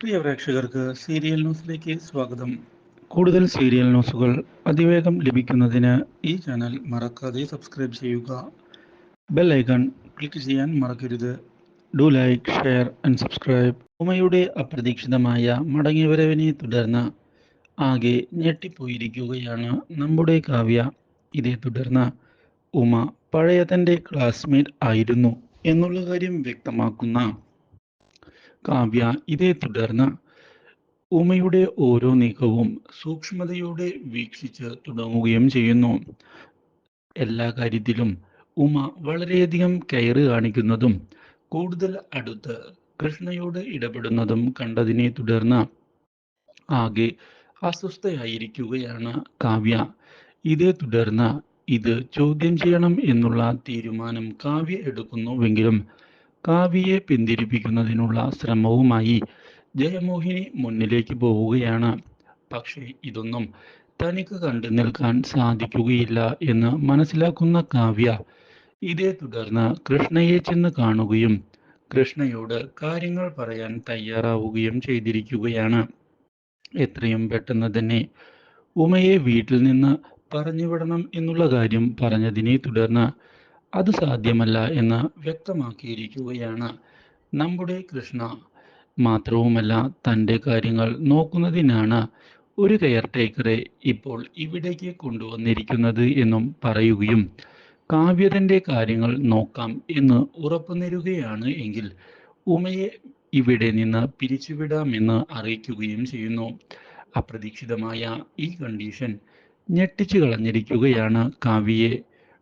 പ്രിയ പ്രേക്ഷകർക്ക് സീരിയൽ ന്യൂസിലേക്ക് സ്വാഗതം. കൂടുതൽ സീരിയൽ ന്യൂസുകൾ അതിവേഗം ലഭിക്കുന്നതിന് ഈ ചാനൽ മറക്കാതെ സബ്സ്ക്രൈബ് ചെയ്യുക. ബെൽ ഐക്കൺ ക്ലിക്ക് ചെയ്യാൻ മറക്കരുത്. Do like share and subscribe. ഉമയുടെ അപ്രതീക്ഷിതമായ മടങ്ങിവരവിനെ തുടർന്ന് ആകെ ഞെട്ടിപ്പോയിരിക്കുകയാണ് നമ്മുടെ കാവ്യ. ഇതേ തുടർന്ന് ഉമ പഴയ തന്റെ ക്ലാസ്മേറ്റ് ആയിരുന്നു എന്നുള്ള കാര്യം വ്യക്തമാക്കുന്ന കാവ്യ ഇതേ തുടർന്ന് ഉമയുടെ ഓരോ നീക്കവും സൂക്ഷ്മതയോടെ വീക്ഷിച്ച് തുടങ്ങുകയും ചെയ്യുന്നു. എല്ലാ കാര്യത്തിലും ഉമ വളരെയധികം കെയർ കാണിക്കുന്നതും കൂടുതൽ അടുത്ത് കൃഷ്ണയോട് ഇടപെടുന്നതും കണ്ടതിനെ തുടർന്ന് ആകെ അസ്വസ്ഥയായിരിക്കുകയാണ് കാവ്യ. ഇതേ തുടർന്ന് ഇത് ചോദ്യം ചെയ്യണം എന്നുള്ള തീരുമാനം കാവ്യ എടുക്കുന്നുവെങ്കിലും കാവ്യയെ പിന്തിരിപ്പിക്കുന്നതിനുള്ള ശ്രമവുമായി ജയമോഹിനി മുന്നിലേക്ക് പോവുകയാണ്. പക്ഷേ ഇതൊന്നും തനിക്ക് കണ്ടു നിൽക്കാൻ സാധിക്കുകയില്ല എന്ന് മനസ്സിലാക്കുന്ന കാവ്യ ഇതേ തുടർന്ന് കൃഷ്ണയെ ചെന്ന് കാണുകയും കൃഷ്ണയോട് കാര്യങ്ങൾ പറയാൻ തയ്യാറാവുകയും ചെയ്തിരിക്കുകയാണ്. എത്രയും പെട്ടെന്ന് തന്നെ ഉമയെ വീട്ടിൽ നിന്ന് പറഞ്ഞുവിടണം എന്നുള്ള കാര്യം പറഞ്ഞതിനെ തുടർന്ന് അത് സാധ്യമല്ല എന്ന് വ്യക്തമാക്കിയിരിക്കുകയാണ്. നമ്മുടെ കൃഷ്ണ മാത്രവുമല്ല തന്റെ കാര്യങ്ങൾ നോക്കുന്നതിനാണ് ഒരു കെയർ ടേക്കറെ ഇപ്പോൾ ഇവിടേക്ക് കൊണ്ടുവന്നിരിക്കുന്നത് എന്നും പറയുകയും കാവ്യതന്റെ കാര്യങ്ങൾ നോക്കാം എന്ന് ഉറപ്പുനരുകയാണ് എങ്കിൽ ഉമയെ ഇവിടെ നിന്ന് പിരിച്ചുവിടാമെന്ന് അറിയിക്കുകയും ചെയ്യുന്നു. അപ്രതീക്ഷിതമായ ഈ കണ്ടീഷൻ ഞെട്ടിച്ചു കളഞ്ഞിരിക്കുകയാണ് കാവ്യയെ.